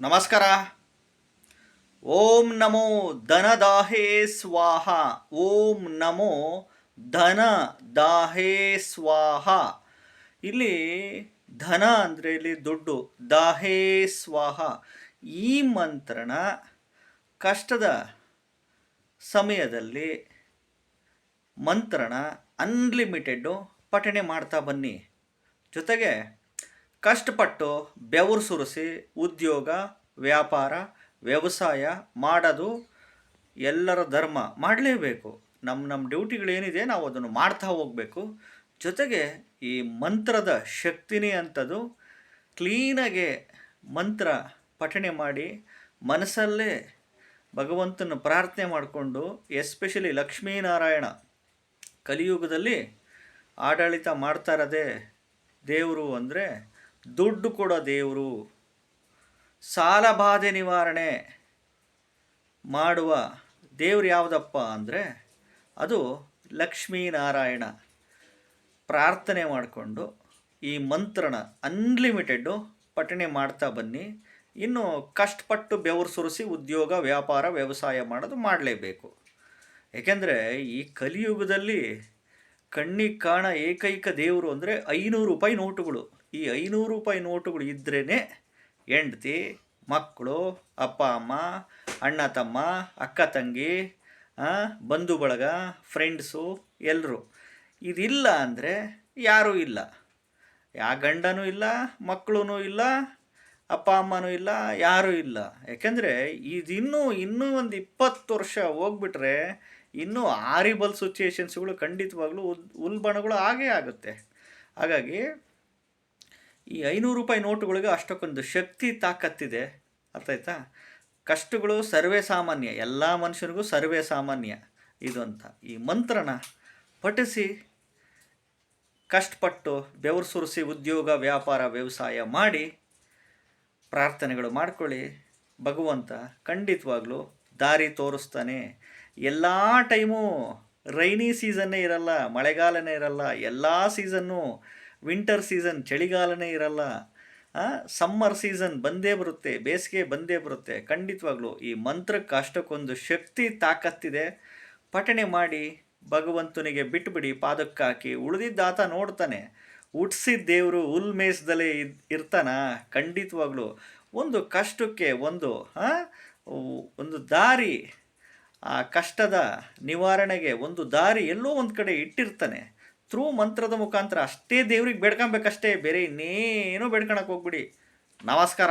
ನಮಸ್ಕಾರ. ಓಂ ನಮೋ ಧನದಾಹೇ ಸ್ವಾಹ. ಓಂ ನಮೋ ಧನ ದಾಹೇ ಸ್ವಾಹ. ಇಲ್ಲಿ ಧನ ಅಂದರೆ ಇಲ್ಲಿ ದುಡ್ಡು, ದಾಹೇ ಸ್ವಾಹ. ಈ ಮಂತ್ರನ ಕಷ್ಟದ ಸಮಯದಲ್ಲಿ ಮಂತ್ರನ ಅನ್ಲಿಮಿಟೆಡ್ಡು ಪಠಣೆ ಮಾಡ್ತಾ ಬನ್ನಿ. ಜೊತೆಗೆ ಕಷ್ಟಪಟ್ಟು ಬೆವರು ಸುರಿಸಿ ಉದ್ಯೋಗ, ವ್ಯಾಪಾರ, ವ್ಯವಸಾಯ ಮಾಡೋದು ಎಲ್ಲರ ಧರ್ಮ. ಮಾಡಲೇಬೇಕು. ನಮ್ಮ ನಮ್ಮ ಡ್ಯೂಟಿಗಳೇನಿದೆ ನಾವು ಅದನ್ನು ಮಾಡ್ತಾ ಹೋಗಬೇಕು. ಜೊತೆಗೆ ಈ ಮಂತ್ರದ ಶಕ್ತಿನೇ ಅಂಥದ್ದು. ಕ್ಲೀನಾಗೆ ಮಂತ್ರ ಪಠಣೆ ಮಾಡಿ ಮನಸ್ಸಲ್ಲೇ ಭಗವಂತನ ಪ್ರಾರ್ಥನೆ ಮಾಡಿಕೊಂಡು, ಎಸ್ಪೆಷಲಿ ಲಕ್ಷ್ಮೀನಾರಾಯಣ ಕಲಿಯುಗದಲ್ಲಿ ಆಡಳಿತ ಮಾಡ್ತಾ ಇರೋದೇ ದೇವರು ಅಂದರೆ ದುಡ್ಡು ಕೊಡೋ ದೇವರು. ಸಾಲ ಬಾಧೆ ನಿವಾರಣೆ ಮಾಡುವ ದೇವ್ರು ಯಾವುದಪ್ಪ ಅಂದರೆ ಅದು ಲಕ್ಷ್ಮೀನಾರಾಯಣ. ಪ್ರಾರ್ಥನೆ ಮಾಡಿಕೊಂಡು ಈ ಮಂತ್ರನ ಅನ್ಲಿಮಿಟೆಡ್ಡು ಪಠಣೆ ಮಾಡ್ತಾ ಬನ್ನಿ. ಇನ್ನು ಕಷ್ಟಪಟ್ಟು ಬೆವರು ಸುರಿಸಿ ಉದ್ಯೋಗ, ವ್ಯಾಪಾರ, ವ್ಯವಸಾಯ ಮಾಡೋದು ಮಾಡಲೇಬೇಕು. ಏಕೆಂದರೆ ಈ ಕಲಿಯುಗದಲ್ಲಿ ಕಣ್ಣಿಗೆ ಕಾಣ ಏಕೈಕ ದೇವರು ಅಂದರೆ ಐನೂರು ರೂಪಾಯಿ ನೋಟುಗಳು. ಈ ಐನೂರು ರೂಪಾಯಿ ನೋಟುಗಳು ಇದ್ರೇ ಹೆಂಡ್ತಿ, ಮಕ್ಕಳು, ಅಪ್ಪ, ಅಮ್ಮ, ಅಣ್ಣ, ತಮ್ಮ, ಅಕ್ಕ, ತಂಗಿ ಬಂಧು ಬಳಗ ಫ್ರೆಂಡ್ಸು ಎಲ್ಲರೂ ಇದಿಲ್ಲ ಅಂದರೆ ಯಾರೂ ಇಲ್ಲ. ಯಾ ಗಂಡನೂ ಇಲ್ಲ ಮಕ್ಕಳೂ ಇಲ್ಲ, ಅಪ್ಪ, ಅಮ್ಮನೂ ಇಲ್ಲ, ಯಾರೂ ಇಲ್ಲ. ಯಾಕೆಂದರೆ ಇದಿನ್ನೂ ಇನ್ನೂ ಒಂದು ಇಪ್ಪತ್ತು ವರ್ಷ ಹೋಗ್ಬಿಟ್ರೆ ಇನ್ನೂ ಆರಿಬಲ್ ಸಿಚುಯೇಷನ್ಸ್ಗಳು ಖಂಡಿತವಾಗ್ಲೂ ಉಲ್ಬಣಗಳು ಆಗೇ ಆಗುತ್ತೆ. ಹಾಗಾಗಿ ಈ ಐನೂರು ರೂಪಾಯಿ ನೋಟುಗಳಿಗೆ ಅಷ್ಟಕ್ಕೊಂದು ಶಕ್ತಿ ತಾಕತ್ತಿದೆ. ಅರ್ಥ ಆಯ್ತಾ? ಕಷ್ಟಗಳು ಸರ್ವೇ ಸಾಮಾನ್ಯ, ಎಲ್ಲ ಮನುಷ್ಯನಿಗೂ ಸರ್ವೇ ಸಾಮಾನ್ಯ ಇದು ಅಂತ ಈ ಮಂತ್ರನ ಪಠಿಸಿ ಕಷ್ಟಪಟ್ಟು ಬೆವರು ಸುರಿಸಿ ಉದ್ಯೋಗ, ವ್ಯಾಪಾರ, ವ್ಯವಸಾಯ ಮಾಡಿ ಪ್ರಾರ್ಥನೆಗಳು ಮಾಡ್ಕೊಳ್ಳಿ. ಭಗವಂತ ಖಂಡಿತವಾಗ್ಲೂ ದಾರಿ ತೋರಿಸ್ತಾನೆ. ಎಲ್ಲ ಟೈಮು ರೈನಿ ಸೀಸನ್ನೇ ಇರಲ್ಲ, ಮಳೆಗಾಲನೇ ಇರಲ್ಲ, ಎಲ್ಲ ಸೀಸನ್ನು ವಿಂಟರ್ ಸೀಸನ್ ಚಳಿಗಾಲನೇ ಇರಲ್ಲ ಸಮ್ಮರ್ ಸೀಸನ್ ಬಂದೇ ಬರುತ್ತೆ, ಬೇಸಿಗೆ ಬಂದೇ ಬರುತ್ತೆ. ಖಂಡಿತವಾಗ್ಲೂ ಈ ಮಂತ್ರಕ್ಕೆ ಅಷ್ಟಕ್ಕೊಂದು ಶಕ್ತಿ ತಾಕತ್ತಿದೆ. ಪಠಣೆ ಮಾಡಿ ಭಗವಂತನಿಗೆ ಬಿಟ್ಟುಬಿಡಿ ಪಾದಕ್ಕಾಕಿ ಉಳಿದಿದ್ದಾತ ನೋಡ್ತಾನೆ. ಹುಟ್ಸಿದ ದೇವರು ಹುಲ್ ಇದ್, ಇರ್ತಾನ? ಖಂಡಿತವಾಗ್ಲೂ. ಒಂದು ಕಷ್ಟಕ್ಕೆ ಒಂದು ಒಂದು ದಾರಿ, ಆ ಕಷ್ಟದ ನಿವಾರಣೆಗೆ ಒಂದು ದಾರಿ ಎಲ್ಲೋ ಒಂದು ಕಡೆ ಇಟ್ಟಿರ್ತಾನೆ. ಥ್ರೂ ಮಂತ್ರದ ಮುಖಾಂತರ ಅಷ್ಟೇ ದೇವ್ರಿಗೆ ಬೇಡ್ಕೊಬೇಕಷ್ಟೇ ಬೇರೆ ಇನ್ನೇನು ಬೇಡ್ಕೊಳಕ್ಕೆ ಹೋಗ್ಬಿಡಿ. ನಮಸ್ಕಾರ.